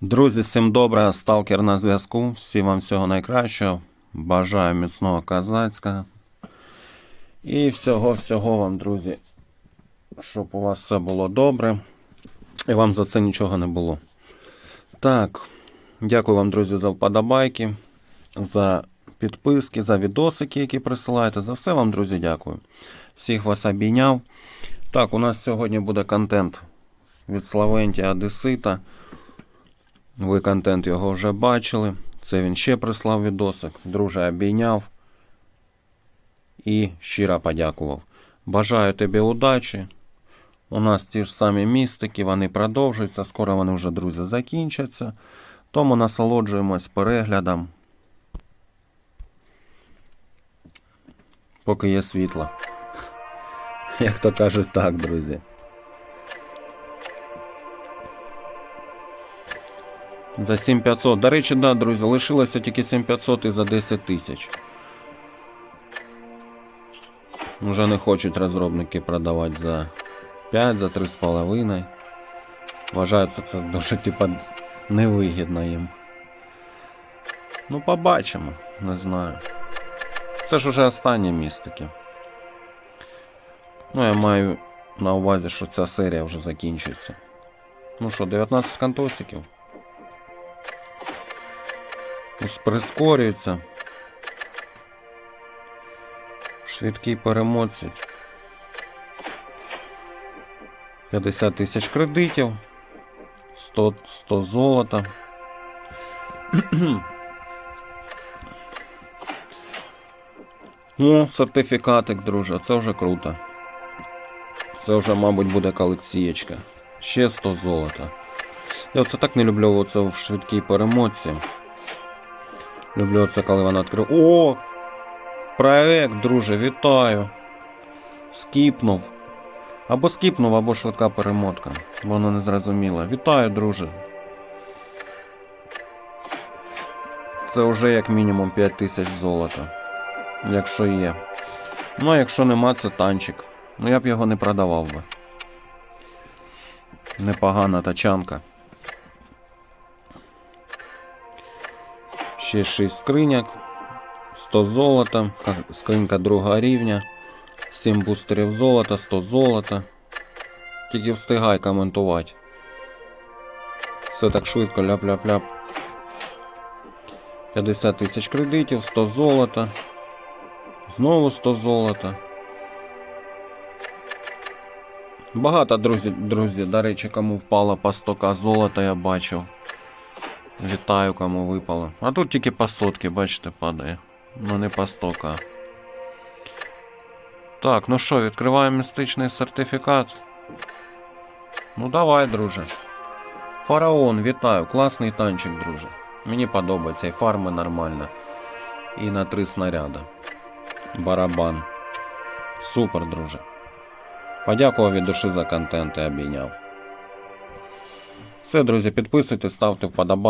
Друзі, всім добре, сталкер на зв'язку. Всім вам всього найкращого. Бажаю міцного казацька. І всього-всього вам, друзі, щоб у вас все було добре. І вам за це нічого не було. Так, дякую вам, друзі, за вподобайки, за підписки, за відосики, які присилаєте. За все вам, друзі, дякую. Всіх вас обійняв. Так, у нас сьогодні буде контент від Славентія Одесита. Ви контент його вже бачили. Це він ще прислав відосик. Друже, обійняв і щиро подякував. Бажаю тобі удачі. У нас ті ж самі містики, вони продовжуються. Скоро вони вже, друзі, закінчаться. Тому насолоджуємось переглядом. Поки є світло. Як то кажуть так, друзі. За 7500. До речі, да, друзі, лишилося тільки 7500 і за 10 тисяч. Вже не хочуть розробники продавати за 5, за 3,5. Вважається це дуже типа невигідно їм. Ну, побачимо, не знаю. Це ж уже останні містики. Ну, я маю на увазі, що ця серія вже закінчується. Ну що, 19 кантосиків. Прискорюється. Швидкий перемотці. 50 тисяч кредитів. 100, 100 золота. Ну, сертифікатик, друже, це вже круто. Це вже, мабуть, буде колекцієчка. Ще 100 золота. Я оце так не люблю оце в швидкій перемотці. Люблю це, коли вона відкрив. О! Проект, друже, вітаю. Скіпнув. Або скіпнув, або швидка перемотка. Воно не зрозуміло. Вітаю, друже. Це вже як мінімум 5 тисяч золота. Якщо є. Ну, а якщо нема, це танчик. Ну я б його не продавав би. Непогана тачанка. Ще 6 скриняк, 100 золота, скринька другого рівня, 7 бустерів золота, 100 золота. Тільки встигай коментувати. Все так швидко, ляп-ляп-ляп. 50 тисяч кредитів, 100 золота. Знову 100 золота. Багато друзі, друзі, до речі, кому впало по 100к золота, я бачив. Вітаю, кому випало. А тут тільки по сотки, бачите, падає. Ну не по 100к. Так, ну що, відкриваємо містичний сертифікат. Ну давай, друже. Фараон, вітаю. Класний танчик, друже. Мені подобається і фарми нормально. І на три снаряда. Барабан. Супер, друже. Подякував від душі за контент і обійняв. Все, друзі, підписуйтесь, ставте вподобайки.